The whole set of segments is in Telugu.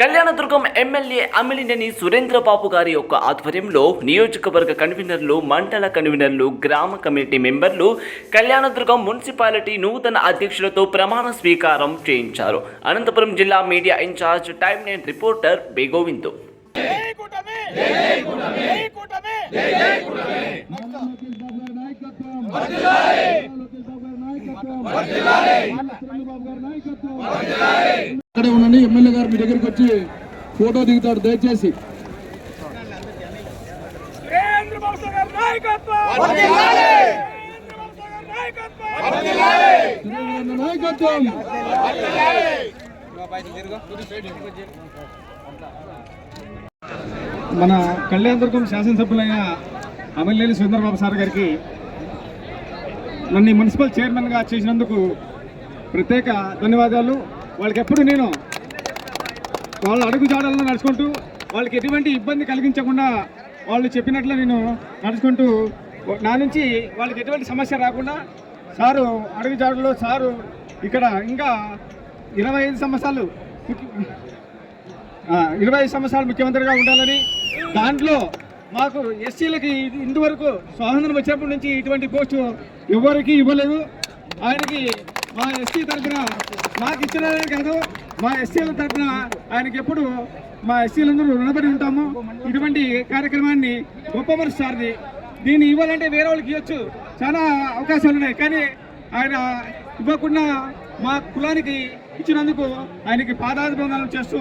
కళ్యాణదుర్గం ఎమ్మెల్యే అమిలినేని సురేంద్రబాబు గారి యొక్క ఆధ్వర్యంలో నియోజకవర్గ కన్వీనర్లు మండల కన్వీనర్లు గ్రామ కమిటీ మెంబర్లు కళ్యాణదుర్గం మున్సిపాలిటీ నూతన అధ్యక్షులతో ప్రమాణ స్వీకారం చేయించారు. అనంతపురం జిల్లా media incharge time nine reporter బేగోవిందు నాయకత్వం అక్కడే ఉండండి. ఎమ్మెల్యే గారు మీ దగ్గరికి వచ్చి ఫోటో దిగుతాడు. దయచేసి. మన కళ్యాణదుర్గం శాసనసభ్యులైన అమ్మెల్యేలు సుందరబాబు సార్ గారికి నన్ను మున్సిపల్ చైర్మన్గా చేసినందుకు ప్రత్యేక ధన్యవాదాలు. వాళ్ళకి ఎప్పుడు నేను వాళ్ళ అడుగు జాడలను నడుచుకుంటూ వాళ్ళకి ఎటువంటి ఇబ్బంది కలిగించకుండా వాళ్ళు చెప్పినట్లు నేను నడుచుకుంటూ నా నుంచి వాళ్ళకి ఎటువంటి సమస్య రాకుండా సారు అడుగు జాడలో సారు ఇక్కడ ఇంకా ఇరవై ఐదు సంవత్సరాలు ఇరవై ఐదు సంవత్సరాలు ముఖ్యమంత్రిగా ఉండాలని దాంట్లో మాకు ఎస్సీలకి ఇంతవరకు స్వాతంత్రం వచ్చినప్పటి నుంచి ఇటువంటి పోస్టు ఎవరికి ఇవ్వలేదు. ఆయనకి మా ఎస్సీ తరఫున మాకు ఇచ్చినదే కాదు మా ఎస్సీల తరఫున ఆయనకి ఎప్పుడు మా ఎస్సీలందరూ రుణపడి ఉంటాము. ఇటువంటి కార్యక్రమాన్ని గొప్ప మనసు సార్ది దీన్ని ఇవ్వాలంటే వేరే వాళ్ళకి ఇవ్వచ్చు. చాలా అవకాశాలు ఉన్నాయి. కానీ ఆయన ఇవ్వకుండా మా కులానికి ఇచ్చినందుకు ఆయనకి పాదాభివందనం చేస్తూ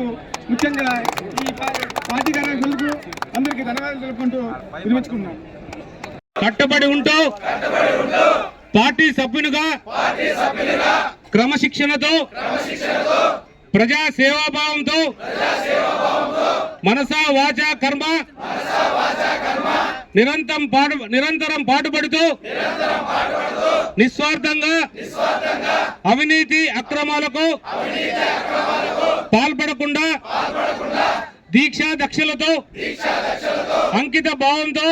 ముఖ్యంగా ఈ పార్టీ కార్యకర్తలకు అందరికీ ధన్యవాదాలు తెలుపుకుంటూ విరమించుకున్నాం కట్టుబడి ఉంటూ పార్టీ సభ్యునిగా క్రమశిక్షణతో ప్రజా సేవాభావంతో మనసా వాచ కర్మ నిరంతరం పాటు నిరంతరం పాటుపడుతూ నిస్వార్థంగా అవినీతి అక్రమాలకు పాల్పడకుండా దీక్షా దక్షలతో అంకిత భావంతో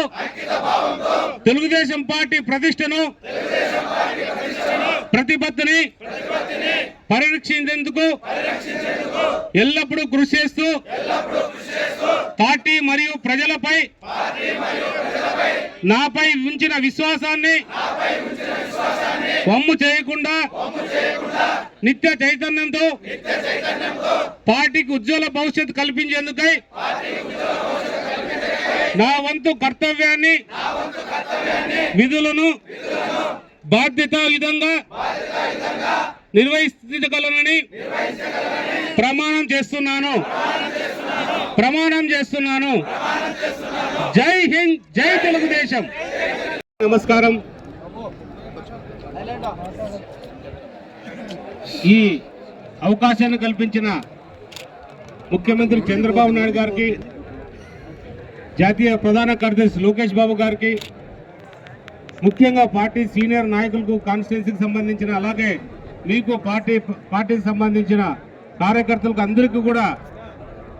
తెలుగుదేశం పార్టీ ప్రతిష్టను ప్రతిపత్తిని పరిరక్షించేందుకు ఎల్లప్పుడూ కృషి చేస్తూ పార్టీ మరియు ప్రజలపై నాపై ఉంచిన విశ్వాసాన్ని వమ్ము చేయకుండా నిత్య చైతన్యంతో పార్టీకి ఉజ్వల భవిష్యత్తు కల్పించేందుకై నా వంతు కర్తవ్యాన్ని విధులను విధంగా నిర్వహించగలనని ప్రమాణం చేస్తున్నాను. ప్రమాణం చేస్తున్నాను. జై హింద్ జై తెలుగుదేశం. నమస్కారం. ఈ అవకాశాన్ని కల్పించిన ముఖ్యమంత్రి చంద్రబాబు నాయుడు గారికి జాతీయ ప్రధాన కార్యదర్శి లోకేష్ బాబు గారికి ముఖ్యంగా పార్టీ సీనియర్ నాయకులకు కాన్స్టిట్యున్సీకి సంబంధించిన అలాగే మీకు పార్టీ పార్టీకి సంబంధించిన కార్యకర్తలకు అందరికీ కూడా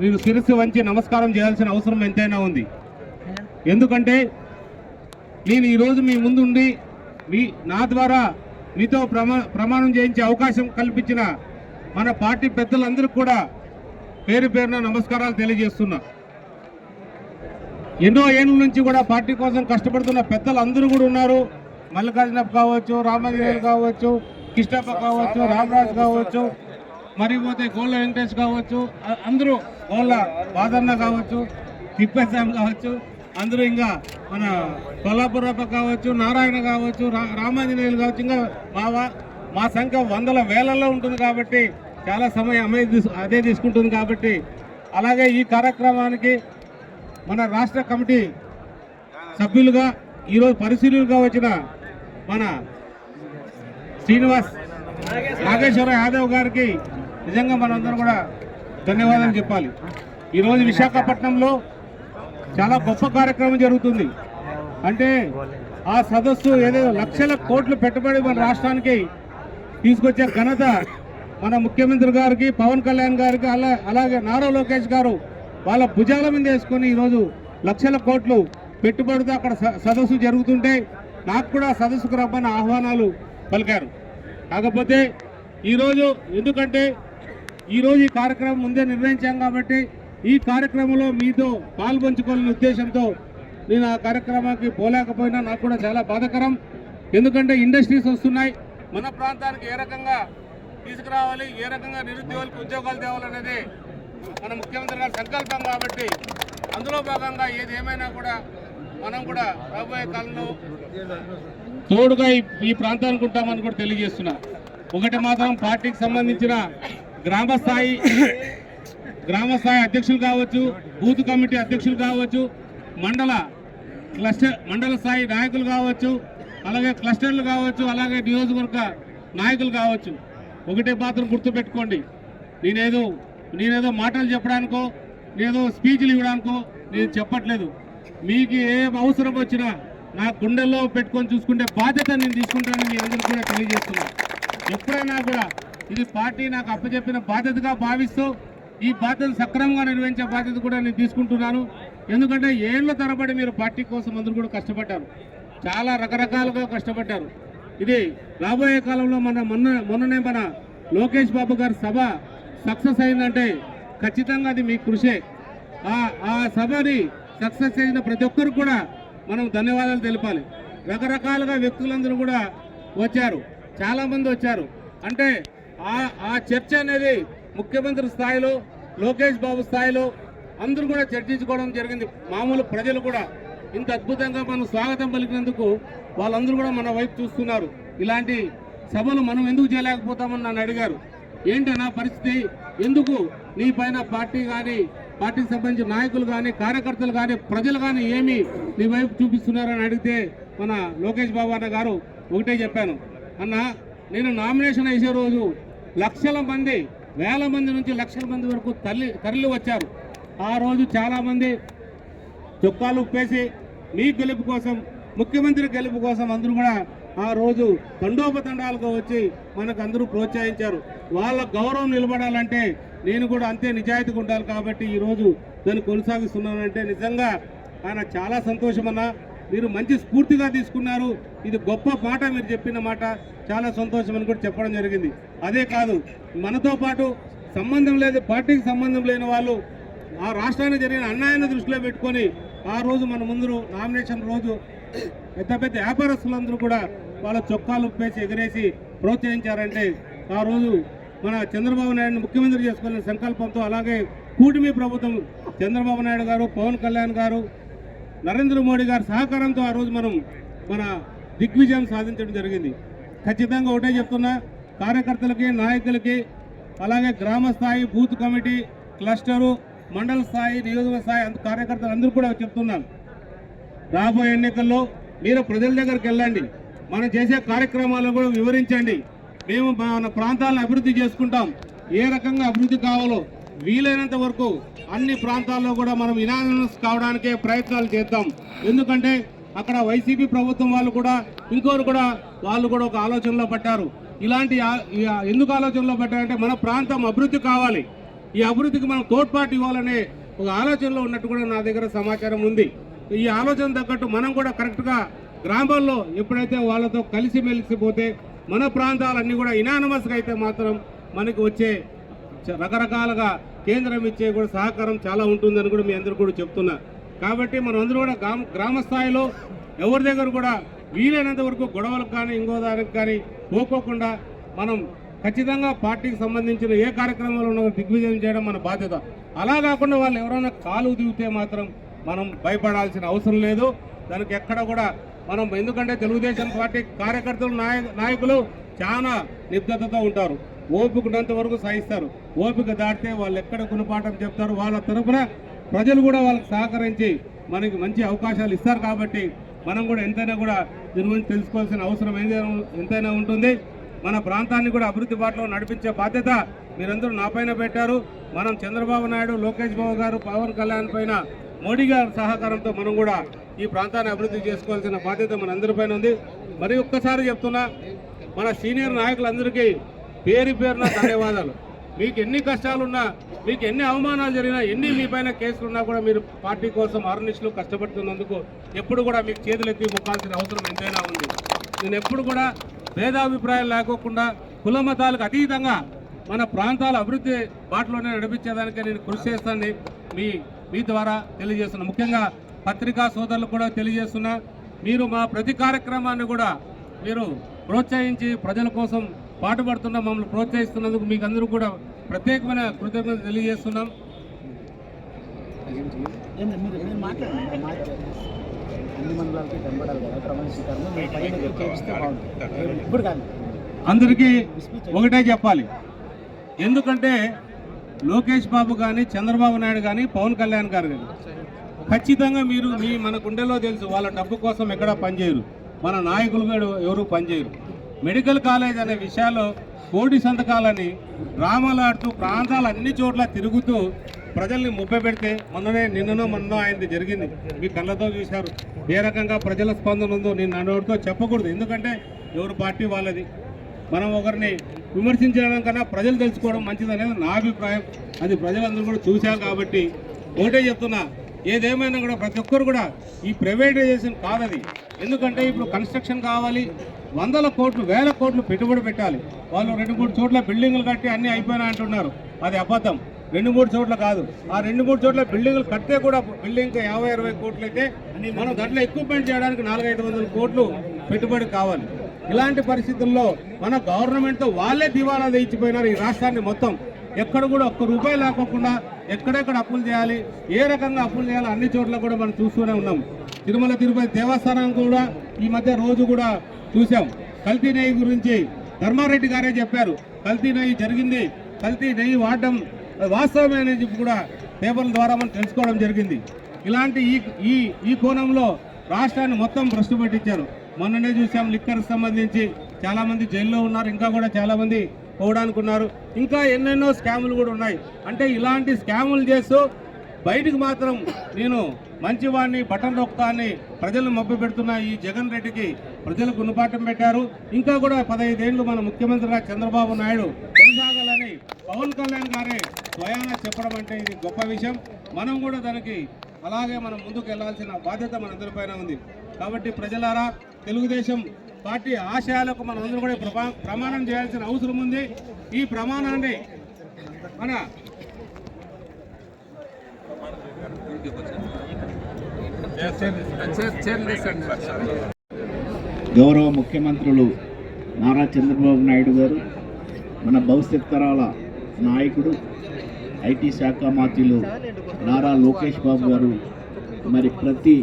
మీరు శిరస్సు వంచి నమస్కారం చేయాల్సిన అవసరం ఎంతైనా ఉంది. ఎందుకంటే నేను ఈరోజు మీ ముందుండి మీ నా ద్వారా మీతో ప్రమా ప్రమాణం చేయించే అవకాశం కల్పించిన మన పార్టీ పెద్దలందరికీ కూడా పేరు పేరున నమస్కారాలు తెలియజేస్తున్నా. ఎన్నో ఏళ్ళ నుంచి కూడా పార్టీ కోసం కష్టపడుతున్న పెద్దలు అందరూ కూడా ఉన్నారు. మల్లికార్జున కావచ్చు రామగిరి కావచ్చు కృష్ణప్ప కావచ్చు రామరాజు కావచ్చు మరిపోతే గోళ్ళ వెంకటేష్ కావచ్చు అందరూ గోళ్ళ బాదన్న కావచ్చు తిప్పేశాం కావచ్చు అందరూ ఇంకా మన కొల్లాపురప్ప కావచ్చు నారాయణ కావచ్చు రా- రామాంజనేయులు కావచ్చు ఇంకా మా మా సంఖ్య వందల వేలల్లో ఉంటుంది కాబట్టి చాలా సమయం అమే తీసు- అదే తీసుకుంటుంది కాబట్టి అలాగే ఈ కార్యక్రమానికి మన రాష్ట్ర కమిటీ సభ్యులుగా ఈరోజు పరిశీలులుగా వచ్చిన మన శ్రీనివాస్ నాగేశ్వర యాదవ్ గారికి నిజంగా మనందరం కూడా ధన్యవాదాలు చెప్పాలి. ఈరోజు విశాఖపట్నంలో చాలా గొప్ప కార్యక్రమం జరుగుతుంది. అంటే ఆ సదస్సు ఏదో లక్షల కోట్లు పెట్టుబడి మన రాష్ట్రానికి తీసుకొచ్చే ఘనత మన ముఖ్యమంత్రి గారికి పవన్ కళ్యాణ్ గారికి అలా అలాగే నారా లోకేష్ గారు వాళ్ళ భుజాల మీద వేసుకొని ఈరోజు లక్షల కోట్లు పెట్టుబడితో అక్కడ స- సదస్సు జరుగుతుంటే నాకు కూడా సదస్సుకు రమ్మని ఆహ్వానాలు పలికారు. కాకపోతే ఈరోజు ఎందుకంటే ఈరోజు ఈ కార్యక్రమం ముందే నిర్ణయించాం కాబట్టి ఈ కార్యక్రమంలో మీతో పాల్పంచుకోవాలనే ఉద్దేశంతో నేను ఆ కార్యక్రమానికి పోలేకపోయినా నాకు కూడా చాలా బాధకరం. ఎందుకంటే ఇండస్ట్రీస్ వస్తున్నాయి. మన ప్రాంతానికి ఏ రకంగా తీసుకురావాలి ఏ రకంగా నిరుద్యోగులకు ఉద్యోగాలు తేవాలనేది మన ముఖ్యమంత్రి గారి సంకల్పం కాబట్టి అందులో భాగంగా ఏది ఏమైనా కూడా మనం కూడా రాబోయే కాలంలో తోడుగా ఈ ప్రాంతానికి ఉంటామని కూడా తెలియజేస్తున్నా. ఒకటి మాత్రం పార్టీకి సంబంధించిన గ్రామ స్థాయి గ్రామ స్థాయి అధ్యక్షులు కావచ్చు బూత్ కమిటీ అధ్యక్షులు కావచ్చు మండల క్లస్టర్ మండల స్థాయి నాయకులు కావచ్చు అలాగే క్లస్టర్లు కావచ్చు అలాగే నియోజకవర్గ నాయకులు కావచ్చు. ఒకటే మాత్రం గుర్తుపెట్టుకోండి. నేనేదో నేనేదో మాటలు చెప్పడానికో నేనేదో స్పీచ్లు ఇవ్వడానికో నేను చెప్పట్లేదు. మీకు ఏ అవసరం వచ్చినా నా గుండెల్లో పెట్టుకొని చూసుకుంటే బాధ్యత నేను తీసుకుంటానని మీ అందరూ కూడా తెలియజేస్తున్నాను ఎప్పుడైనా కూడా ఇది పార్టీ నాకు అప్పచెప్పిన బాధ్యతగా భావిస్తూ ఈ బాధ్యత సక్రమంగా నిర్వహించే బాధ్యత కూడా నేను తీసుకుంటున్నాను. ఎందుకంటే ఏళ్ళ తరబడి మీరు పార్టీ కోసం అందరూ కూడా కష్టపడ్డారు. చాలా రకరకాలుగా కష్టపడ్డారు. ఇది రాబోయే కాలంలో మన మొన్న మొన్ననే మన లోకేష్ బాబు గారి సభ సక్సెస్ అయిందంటే ఖచ్చితంగా అది మీ కృషే. ఆ ఆ సభని సక్సెస్ అయిన ప్రతి ఒక్కరు కూడా మనం ధన్యవాదాలు తెలపాలి. రకరకాలుగా వ్యక్తులందరూ కూడా వచ్చారు. చాలామంది వచ్చారు. అంటే ఆ ఆ చర్చ అనేది ముఖ్యమంత్రి స్థాయిలో లోకేష్ బాబు స్థాయిలో అందరూ కూడా చర్చించుకోవడం జరిగింది. మామూలు ప్రజలు కూడా ఇంత అద్భుతంగా మనం స్వాగతం పలికినందుకు వాళ్ళందరూ కూడా మన వైపు చూస్తున్నారు. ఇలాంటి సభలు మనం ఎందుకు చేయలేకపోతామని నన్ను అడిగారు. ఏంటి నా పరిస్థితి? ఎందుకు నీ పైన పార్టీ కానీ పార్టీకి సంబంధించిన నాయకులు కానీ కార్యకర్తలు కానీ ప్రజలు కానీ ఏమి నీ వైపు చూపిస్తున్నారని అడిగితే మన లోకేష్ బాబు అన్న గారు ఒకటే చెప్పాను. అన్న నేను నామినేషన్ వేసే రోజు లక్షల మంది వేల మంది నుంచి లక్షల మంది వరకు తల్లి తరలి వచ్చారు. ఆ రోజు చాలామంది చొక్కాలు ఉప్పేసి మీ గెలుపు కోసం ముఖ్యమంత్రి గెలుపు కోసం అందరూ కూడా ఆ రోజు తండోపతండాలుగా వచ్చి మనకు అందరూ ప్రోత్సహించారు. వాళ్ళ గౌరవం నిలబడాలంటే నేను కూడా అంతే నిజాయితీగా ఉండాలి కాబట్టి ఈరోజు దాన్ని కొనసాగిస్తున్నానంటే నిజంగా ఆయన చాలా సంతోషమన్నా మీరు మంచి స్ఫూర్తిగా తీసుకున్నారు. ఇది గొప్ప మాట మీరు చెప్పిన మాట. చాలా సంతోషం అని కూడా చెప్పడం జరిగింది. అదే కాదు మనతో పాటు సంబంధం లేదు పార్టీకి సంబంధం లేని వాళ్ళు ఆ రాష్ట్రానికి జరిగిన అన్యాయాన్ని దృష్టిలో పెట్టుకొని ఆ రోజు మన ముందు నామినేషన్ రోజు పెద్ద పెద్ద వ్యాపారస్తులందరూ కూడా వాళ్ళ చొక్కాలు ఉప్పేసి ఎగరేసి ప్రోత్సహించారంటే ఆ రోజు మన చంద్రబాబు నాయుడు ముఖ్యమంత్రి చేసుకునే సంకల్పంతో అలాగే కూటమి ప్రభుత్వం చంద్రబాబు నాయుడు గారు పవన్ కళ్యాణ్ గారు నరేంద్ర మోడీ గారి సహకారంతో ఆ రోజు మనం మన దిగ్విజయం సాధించడం జరిగింది. ఖచ్చితంగా ఒకటే చెప్తున్నా కార్యకర్తలకి నాయకులకి అలాగే గ్రామ స్థాయి బూత్ కమిటీ క్లస్టరు మండల స్థాయి నియోజకవర్గ స్థాయి అంత కార్యకర్తలు అందరూ కూడా చెప్తున్నాను రాబోయే ఎన్నికల్లో మీరు ప్రజల దగ్గరికి వెళ్ళండి. మనం చేసే కార్యక్రమాలను కూడా వివరించండి. మేము మన ప్రాంతాలను అభివృద్ధి చేసుకుంటాం. ఏ రకంగా అభివృద్ధి కావాలో వీలైనంత వరకు అన్ని ప్రాంతాల్లో కూడా మనం ఇనానమస్ కావడానికే ప్రయత్నాలు చేద్దాం. ఎందుకంటే అక్కడ వైసీపీ ప్రభుత్వం వాళ్ళు కూడా ఇంకోరు కూడా వాళ్ళు కూడా ఒక ఆలోచనలో పట్టారు ఇలాంటి ఎందుకు ఆలోచనలో పట్టారంటే మన ప్రాంతం అభివృద్ధి కావాలి. ఈ అభివృద్ధికి మనం తోడ్పాటు ఇవ్వాలనే ఒక ఆలోచనలో ఉన్నట్టు కూడా నా దగ్గర సమాచారం ఉంది. ఈ ఆలోచన తగ్గట్టు మనం కూడా కరెక్ట్గా గ్రామాల్లో ఎప్పుడైతే వాళ్ళతో కలిసి మెలిసిపోతే మన ప్రాంతాలన్నీ కూడా ఇనానమస్గా అయితే మాత్రం మనకి వచ్చే రకరకాలుగా కేంద్రం ఇచ్చే కూడా సహకారం చాలా ఉంటుందని కూడా మీ అందరూ కూడా చెప్తున్నా. కాబట్టి మనం అందరూ కూడా గ్రామ గ్రామ స్థాయిలో ఎవరి దగ్గర కూడా వీలైనంత వరకు గొడవలకు కానీ ఇంకో దానికి కానీ పోకోకుండా మనం ఖచ్చితంగా పార్టీకి సంబంధించిన ఏ కార్యక్రమాలు ఉన్నా దిగ్విజయం చేయడం మన బాధ్యత. అలా కాకుండా వాళ్ళు ఎవరైనా కాలు దిగితే మాత్రం మనం భయపడాల్సిన అవసరం లేదు. దానికి ఎక్కడ కూడా మనం ఎందుకంటే తెలుగుదేశం పార్టీ కార్యకర్తలు నాయకులు చాలా నిబద్ధతతో ఉంటారు. ఓపుకున్నంత వరకు సహిస్తారు. ఓపిక దాటితే వాళ్ళు ఎక్కడ గుణపాఠం చెప్తారు వాళ్ళ తరపున ప్రజలు కూడా వాళ్ళకి సహకరించి మనకి మంచి అవకాశాలు ఇస్తారు కాబట్టి మనం కూడా ఎంతైనా కూడా దీని గురించి తెలుసుకోవాల్సిన అవసరం ఏదైనా ఎంతైనా ఉంటుంది. మన ప్రాంతాన్ని కూడా అభివృద్ధి బాటలో నడిపించే బాధ్యత మీరందరూ నాపైన పెట్టారు. మనం చంద్రబాబు నాయుడు లోకేష్ బాబు గారు పవన్ కళ్యాణ్ పైన మోడీ గారి సహకారంతో మనం కూడా ఈ ప్రాంతాన్ని అభివృద్ధి చేసుకోవాల్సిన బాధ్యత మనందరిపైన ఉంది. మరి ఒక్కసారి చెప్తున్నా మన సీనియర్ నాయకులందరికీ పేరు పేరున ధన్యవాదాలు. మీకు ఎన్ని కష్టాలున్నా మీకు ఎన్ని అవమానాలు జరిగినా ఎన్ని మీపైన కేసులున్నా కూడా మీరు పార్టీ కోసం ఆర్నిష్లు కష్టపడుతున్నందుకు ఎప్పుడు కూడా మీకు చేతులెత్తి మొక్కాల్సిన అవసరం ఎంతైనా ఉంది. నేను ఎప్పుడు కూడా భేదాభిప్రాయాలు లేకోకుండా కుల మతాలకు అతీతంగా మన ప్రాంతాల అభివృద్ధి బాటలోనే నడిపించేదానికి నేను కృషి చేస్తానని మీ మీ ద్వారా తెలియజేస్తున్నా. ముఖ్యంగా పత్రికా సోదరులు కూడా తెలియజేస్తున్నా. మీరు మా ప్రతి కార్యక్రమాన్ని కూడా మీరు ప్రోత్సహించి ప్రజల కోసం పాటుపడుతున్న మమ్మల్ని ప్రోత్సహిస్తున్నందుకు మీకు అందరూ కూడా ప్రత్యేకమైన కృతజ్ఞత తెలియజేస్తున్నాం. అందరికీ ఒకటే చెప్పాలి. ఎందుకంటే లోకేష్ బాబు కానీ చంద్రబాబు నాయుడు కానీ పవన్ కళ్యాణ్ గారు కానీ ఖచ్చితంగా మీరు మీ మన గుండెలో తెలుసు వాళ్ళ డబ్బు కోసం ఎక్కడా పనిచేయరు. మన నాయకులు కూడా ఎవరు పనిచేయరు. మెడికల్ కాలేజ్ అనే విషయాల్లో కోటి సంతకాలని రామలాడుతూ ప్రాంతాలు అన్ని చోట్ల తిరుగుతూ ప్రజల్ని ముప్పై పెడితే మొన్ననే నిన్ననో మొన్నో ఆయనది జరిగింది. మీ కళ్ళతో చూశారు. ఏ రకంగా ప్రజల స్పందన ఉందో నేను నన్నోడితో చెప్పకూడదు. ఎందుకంటే ఎవరు పార్టీ వాళ్ళది. మనం ఒకరిని విమర్శించడం కన్నా ప్రజలు తెలుసుకోవడం మంచిదనేది నా అభిప్రాయం. అది ప్రజలందరూ కూడా చూశారు కాబట్టి ఒకటే చెప్తున్నా. ఏదేమైనా కూడా ప్రతి ఒక్కరు కూడా ఈ ప్రైవేటైజేషన్ కాదది. ఎందుకంటే ఇప్పుడు కన్స్ట్రక్షన్ కావాలి. వందల కోట్లు వేల కోట్లు పెట్టుబడి పెట్టాలి. వాళ్ళు రెండు మూడు చోట్ల బిల్డింగులు కట్టి అన్నీ అయిపోయినా అంటున్నారు. అది అబద్ధం. రెండు మూడు చోట్ల కాదు. ఆ రెండు మూడు చోట్ల బిల్డింగ్లు కడితే కూడా బిల్డింగ్ యాభై ఇరవై కోట్లు అయితే మనం దాంట్లో ఎక్విప్మెంట్ చేయడానికి నాలుగైదు వందల కోట్లు పెట్టుబడి కావాలి. ఇలాంటి పరిస్థితుల్లో మన గవర్నమెంట్తో వాళ్ళే దివాలా తెచ్చిపోయినారు ఈ రాష్ట్రాన్ని మొత్తం. ఎక్కడ కూడా ఒక్క రూపాయి లేకోకుండా ఎక్కడెక్కడ అప్పులు చేయాలి ఏ రకంగా అప్పులు చేయాలో అన్ని చోట్ల కూడా మనం చూస్తూనే ఉన్నాం. తిరుమల తిరుపతి దేవస్థానం కూడా ఈ మధ్య రోజు కూడా చూసాం కల్తీ నెయ్యి గురించి ధర్మారెడ్డి గారే చెప్పారు. కల్తీ నెయ్యి జరిగింది కల్తీ నెయ్యి వాడడం అది వాస్తవమే అని చెప్పి కూడా పేపర్ల ద్వారా మనం తెలుసుకోవడం జరిగింది. ఇలాంటి ఈ ఈ ఈ కోణంలో రాష్ట్రాన్ని మొత్తం భ్రష్టు పట్టించారు. మొన్ననే చూసాం లిక్కర్ సంబంధించి చాలామంది జైల్లో ఉన్నారు ఇంకా కూడా చాలామంది పోవడానికి ఉన్నారు ఇంకా ఎన్నెన్నో స్కాములు కూడా ఉన్నాయి. అంటే ఇలాంటి స్కాములు చేస్తూ బయటికి మాత్రం నేను మంచివాడిని బటన్ రొక్కాన్ని ప్రజలు మబ్బు పెడుతున్న ఈ జగన్ రెడ్డికి ప్రజలు గుణపాఠం పెట్టారు. ఇంకా కూడా పదహైదేళ్ళు మన ముఖ్యమంత్రిగా చంద్రబాబు నాయుడు కొనసాగాలని పవన్ కళ్యాణ్ గారే స్వయాన చెప్పడం అంటే ఇది గొప్ప విషయం. మనం కూడా దానికి అలాగే మనం ముందుకు వెళ్ళాల్సిన బాధ్యత మనందరిపైన ఉంది. కాబట్టి ప్రజలారా తెలుగుదేశం పార్టీ ఆశయాలకు మనం అందరూ కూడా ప్రమా- ప్రమాణం చేయాల్సిన అవసరం ఉంది. ఈ ప్రమాణాన్ని మన గౌరవ ముఖ్యమంత్రులు నారా చంద్రబాబు నాయుడు గారు మన భవిష్యత్ తరాల నాయకుడు ఐటీ శాఖ మాత్రులు నారా లోకేష్ బాబు గారు మరి ప్రతి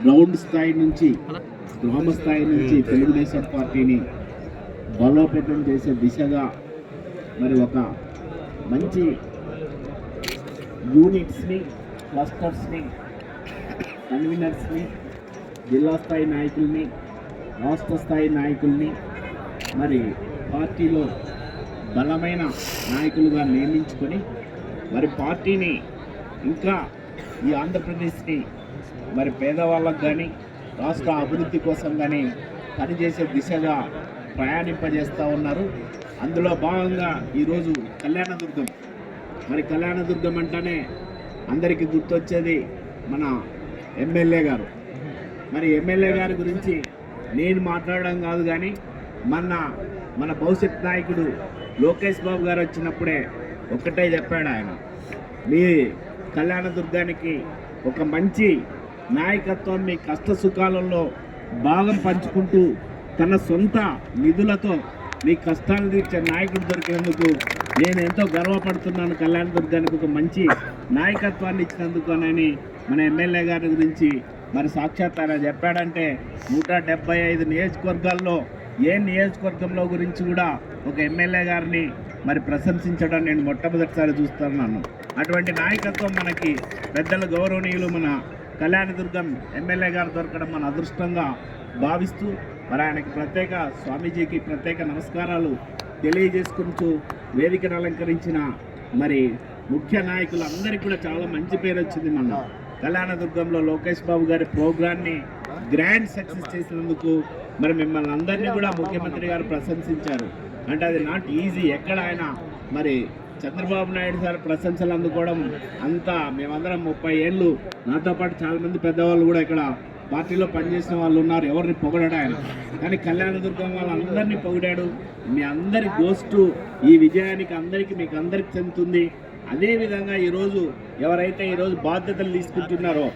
గ్రౌండ్ స్థాయి నుంచి గ్రామ స్థాయి నుంచి తెలుగుదేశం పార్టీని బలోపేతం చేసే దిశగా మరి ఒక మంచి యూనిట్స్ని క్లస్టర్స్ని కన్వీనర్స్ని జిల్లా స్థాయి నాయకుల్ని రాష్ట్ర స్థాయి నాయకుల్ని మరి పార్టీలో బలమైన నాయకులుగా నియమించుకొని మరి పార్టీని ఇంకా ఈ ఆంధ్రప్రదేశ్ని మరి పేదవాళ్ళకు కానీ రాష్ట్ర అభివృద్ధి కోసం కానీ పనిచేసే దిశగా ప్రయాణింపజేస్తూ ఉన్నారు. అందులో భాగంగా ఈరోజు కళ్యాణదుర్గం. మరి కళ్యాణదుర్గం అంటేనే అందరికీ గుర్తొచ్చేది మన ఎమ్మెల్యే గారు. మరి ఎమ్మెల్యే గారి గురించి నేను మాట్లాడడం కాదు కానీ మన మన భవిష్యత్ నాయకుడు లోకేష్ బాబు గారు వచ్చినప్పుడే ఒక్కటే చెప్పాడు ఆయన. మీ కళ్యాణదుర్గానికి ఒక మంచి నాయకత్వం మీ కష్ట సుఖాలలో భాగం పంచుకుంటూ తన సొంత నిధులతో మీ కష్టాలు తీర్చే నాయకుడు దొరికినందుకు నేను ఎంతో గర్వపడుతున్నాను. కళ్యాణదుర్గానికి ఒక మంచి నాయకత్వాన్ని ఇచ్చినందుకు అని మన ఎమ్మెల్యే గారి గురించి మరి సాక్షాత్ ఆయన చెప్పాడంటే నూట డెబ్బై ఐదు నియోజకవర్గాల్లో ఏ నియోజకవర్గంలో గురించి కూడా ఒక ఎమ్మెల్యే గారిని మరి ప్రశంసించడం నేను మొట్టమొదటిసారి చూస్తున్నాను. అటువంటి నాయకత్వం మనకి పెద్దల గౌరవనీయులు మన కళ్యాణదుర్గం ఎమ్మెల్యే గారు దొరకడం మన అదృష్టంగా భావిస్తూ మరి ఆయనకి ప్రత్యేక స్వామీజీకి ప్రత్యేక నమస్కారాలు తెలియజేసుకుంటూ వేదికను అలంకరించిన మరి ముఖ్య నాయకులందరికీ కూడా చాలా మంచి పేరు వచ్చింది మన కళ్యాణదుర్గంలో లోకేష్ బాబు గారి ప్రోగ్రాన్ని గ్రాండ్ సక్సెస్ చేసినందుకు మరి మిమ్మల్ని అందరినీ కూడా ముఖ్యమంత్రి గారు ప్రశంసించారు. అంటే అది నాట్ ఈజీ ఎక్కడ ఆయన మరి చంద్రబాబు నాయుడు సార్ ప్రశంసలు అందుకోవడం అంతా మేమందరం ముప్పై ఏళ్ళు నాతో పాటు చాలా మంది పెద్దవాళ్ళు కూడా ఇక్కడ పార్టీలో పనిచేసిన వాళ్ళు ఉన్నారు. ఎవరిని పొగడాడు ఆయన? కానీ కళ్యాణదుర్గం వాళ్ళందరినీ పొగిడాడు. మీ అందరి గోస్టు ఈ విజయానికి అందరికీ మీకు అందరికి చెందుతుంది. అదేవిధంగా ఈరోజు ఎవరైతే ఈరోజు బాధ్యతలు తీసుకుంటున్నారో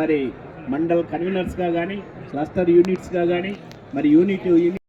మరి మండల్ కన్వీనర్స్గా కానీ క్లస్టర్ యూనిట్స్గా కానీ మరి యూనిట్ యూనిట్